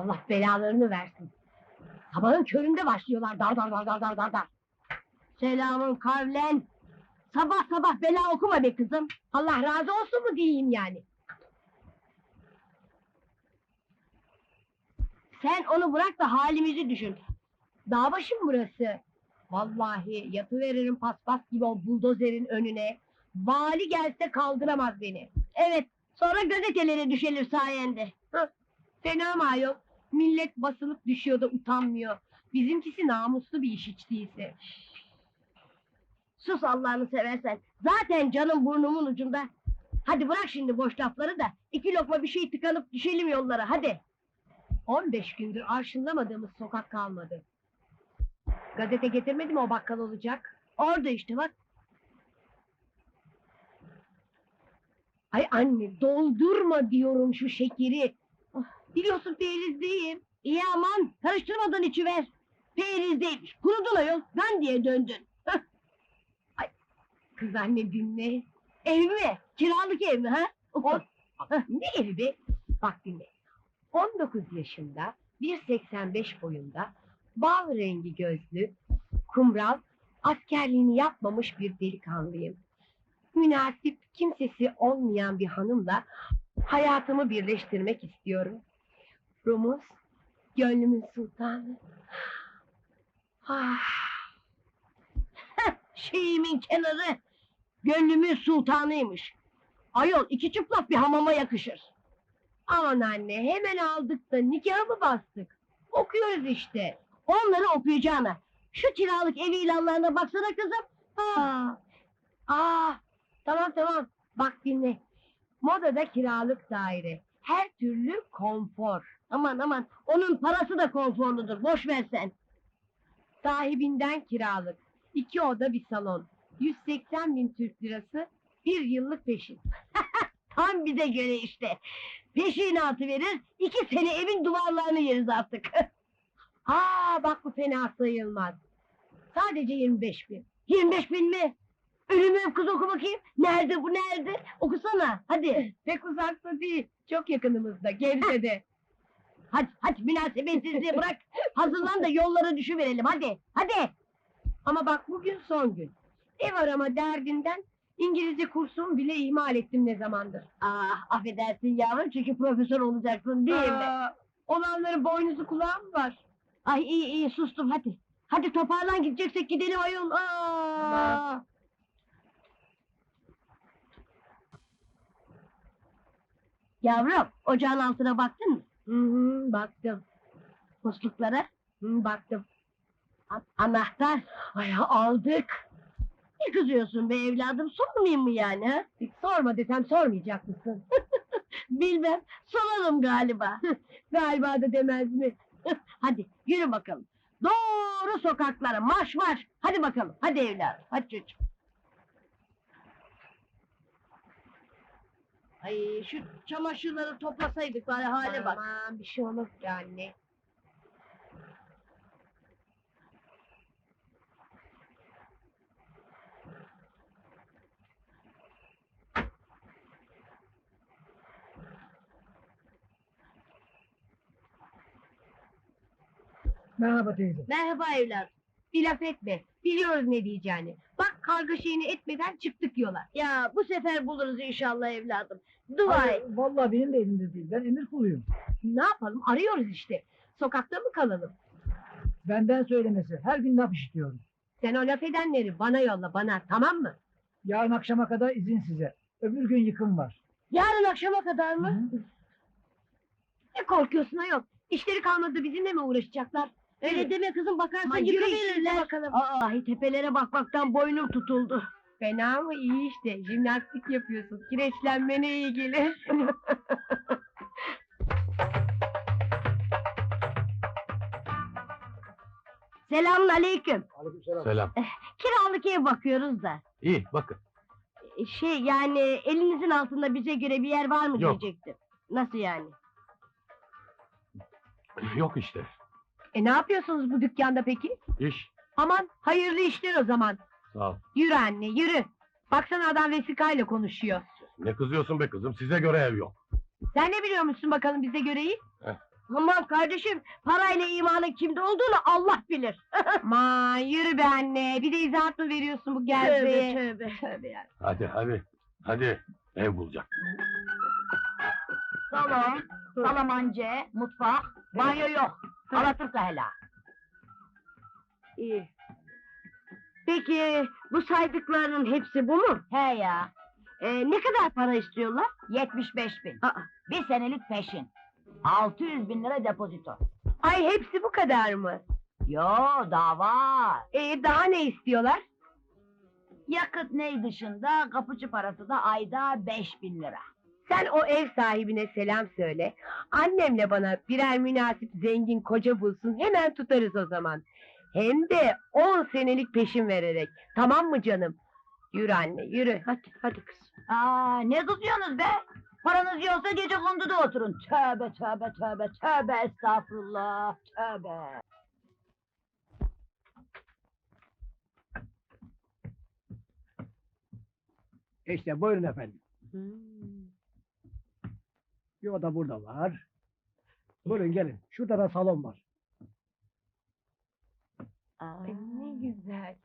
Allah belalarını versin. Sabahın köründe başlıyorlar dar dar dar dar dar dar dar. Selamın kavlen. Sabah sabah bela okuma be kızım. Allah razı olsun mu diyeyim yani. Sen onu bırak da halimizi düşün. Dağ başı mı burası? Vallahi yatıveririm paspas gibi o buldozerin önüne. Vali gelse kaldıramaz beni. Evet, sonra gazetelere düşelir sayende. Hah, Fena mı ayol? Millet basılıp düşüyor da utanmıyor. Bizimkisi namuslu bir iş hiç değilse. Sus Allah'ını seversen. Zaten canım burnumun ucunda. Hadi bırak şimdi boş lafları da iki lokma bir şey tıkanıp düşelim yollara hadi. 15 gündür arşınlamadığımız sokak kalmadı. Gazete getirmedi mi o bakkal olacak? Orada işte bak. Ay anne doldurma diyorum şu şekeri. Biliyorsun perizdeyim. İyi aman karıştırmadan içiver. Perizdeymiş. Kurudun ayol. Ben diye döndün. Hah. Ay kız anne dinle. Ev mi? Kiralık ev mi ha? O, Hah, ne evi be? Bak dinle. 19 yaşında, 1.85 boyunda, bal rengi gözlü, kumral, askerliğini yapmamış bir delikanlıyım. Münasip, kimsesi olmayan bir hanımla hayatımı birleştirmek istiyorum. Rumuz, gönlümün sultanı. Ah. Şeyimin kenarı, gönlümün sultanıymış. Ayol iki çıplak bir hamama yakışır. Aman anne hemen aldık da nikahı bastık? Okuyoruz işte. Onları okuyacağına. Şu kiralık ev ilanlarına baksana kızım. Aa, aa, tamam tamam. Bak dinle. Modada kiralık daire. Her türlü konfor. Aman aman onun parası da konforludur. Boş ver sen. Sahibinden kiralık. İki oda bir salon. 180 bin Türk lirası. Bir yıllık peşin. Tam bize göre işte. Peşinatı verir, iki sene evin duvarlarını yeriz artık. Aa bak bu fena sayılmaz. Sadece 25 bin. 25 bin mi? Ölümü kız oku bakayım. Nerede bu nerede? Okusana hadi. Pek uzakta değil. Çok yakınımızda. Gebze'de. hadi hadi münasebetsizliği bırak. Hazırlan da yollara düşüverelim hadi. Hadi. Ama bak bugün son gün. Ev arama derdinden İngilizce kursumu bile ihmal ettim ne zamandır. Ah affedersin yavrum çünkü profesör olacaksın değil mi? olanların boynuzu kulağı mı var? Ay iyi iyi sustum hadi. Hadi toparlan gideceksek gidelim ayol. Aa! Yavrum ocağın altına baktın mı? Hı hı baktım. Musluklara? Hı, baktım. A- anahtar? Ay aldık. Ne kızıyorsun be evladım? Sormayayım mı yani? Ha? Sorma desem sormayacak mısın? Bilmem. Sorarım galiba. galiba da demez mi? hadi yürü bakalım. Doğru sokaklara marş marş. Hadi bakalım. Hadi evladım. Hadi çocuğum. Ay şu çamaşırları toplasaydık bari hale bak. Aman bir şey olur ki anne. Merhaba teyze. Merhaba evladım. Bir laf etme. Biliyoruz ne diyeceğini. Karga şeyini etmeden çıktık yola. Ya bu sefer buluruz inşallah evladım. Dua et. Hayır, vallahi benim de elimde değil. Ben emir kuluyum. Ne yapalım? Arıyoruz işte. Sokakta mı kalalım? Benden söylemesi. Her gün laf işitiyorum. Sen o laf edenleri bana yolla bana tamam mı? Yarın akşama kadar izin size. Öbür gün yıkım var. Yarın akşama kadar mı? Ne korkuyorsun ayol? İşleri kalmadı bizimle mi uğraşacaklar? Öyle deme kızım bakarsan Ama yürü verirler. bakalım. Aa, tepelere bakmaktan boynum tutuldu. Fena mı? İyi işte. Jimnastik yapıyorsun. Kireçlenmene iyi gelir. Selamun aleyküm. Aleykümselam. Selam. Kiralık ev bakıyoruz da. İyi bakın. E, Şey yani elinizin altında bize göre bir yer var mı Yok. diyecektim. Nasıl yani? Yok işte. E ne yapıyorsunuz bu dükkanda peki? İş. Aman hayırlı işler o zaman. Sağ ol. Yürü anne yürü. Baksana adam vesikayla konuşuyor. Ne kızıyorsun be kızım? Size göre ev yok. Sen ne biliyormuşsun bakalım bize göreyi? Aman kardeşim parayla imanın kimde olduğunu Allah bilir. Ma yürü be anne. Bir de izahat mı veriyorsun bu gerzeye? tövbe tövbe ya. Hadi hadi. Hadi ev bulacak. Salon, salamance, mutfak, banyo yok. Alaturka hela. İyi. Peki bu saydıklarının hepsi bu mu? He ya, Ee, ne kadar para istiyorlar? 75 bin. Aa, Bir senelik peşin. 600 bin lira depozito. ay hepsi bu kadar mı? Yo, daha var. Ee, daha ne istiyorlar? Yakıt ney dışında kapıcı parası da ayda 5 bin lira. Sen o ev sahibine selam söyle. Annemle bana birer münasip zengin koca bulsun hemen tutarız o zaman. Hem de 10 senelik peşin vererek. Tamam mı canım? Yürü anne yürü. Hadi hadi kız. Aa, ne tutuyorsunuz be? Paranız yoksa gece konduda oturun. Tövbe tövbe tövbe tövbe estağfurullah tövbe. İşte buyurun efendim. Bir oda burada var. Buyurun gelin. Şurada da salon var. ne güzel.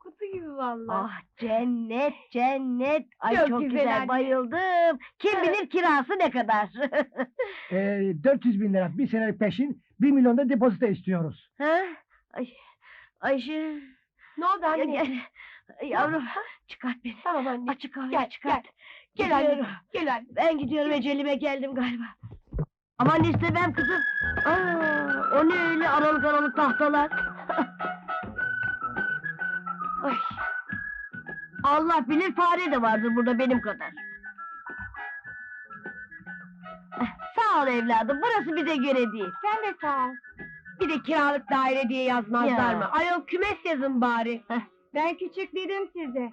Kutu gibi vallahi. Ah cennet cennet. Ay Çok çok, güzel güzel, anne. bayıldım. Kim bilir kirası ne kadar. Ee, 400 bin lira bir senelik peşin, 1 milyon da depozito istiyoruz. ha? Ay, Ayşe. Ne oldu anne? gel. Yavrum çıkart beni. Tamam anne. Açık kahve Gel, çıkart. Gel anne. Gel anne. Ben gidiyorum ecelime geldim galiba. Aman istemem kızım. Aa, o ne öyle aralık aralık tahtalar. Ay. Allah bilir fare de vardır burada benim kadar. Eh, Sağ ol evladım, burası bize göre değil. Sen de sağ ol. Bir de kiralık daire diye yazmazlar Ya. mı? Ayol kümes yazın bari. Ben küçük dedim size.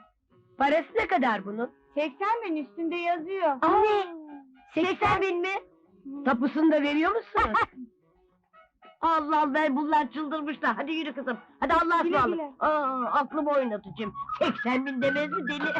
Parası ne kadar bunun? 80 bin üstünde yazıyor. Anne! 80 bin mi? Tapusunu da veriyor musun? Allah Allah bunlar çıldırmışlar. Hadi yürü kızım. Hadi Allah'a Güle ısmarladık. güle. Aa, aklımı oynatacağım. 80 bin demez mi deli?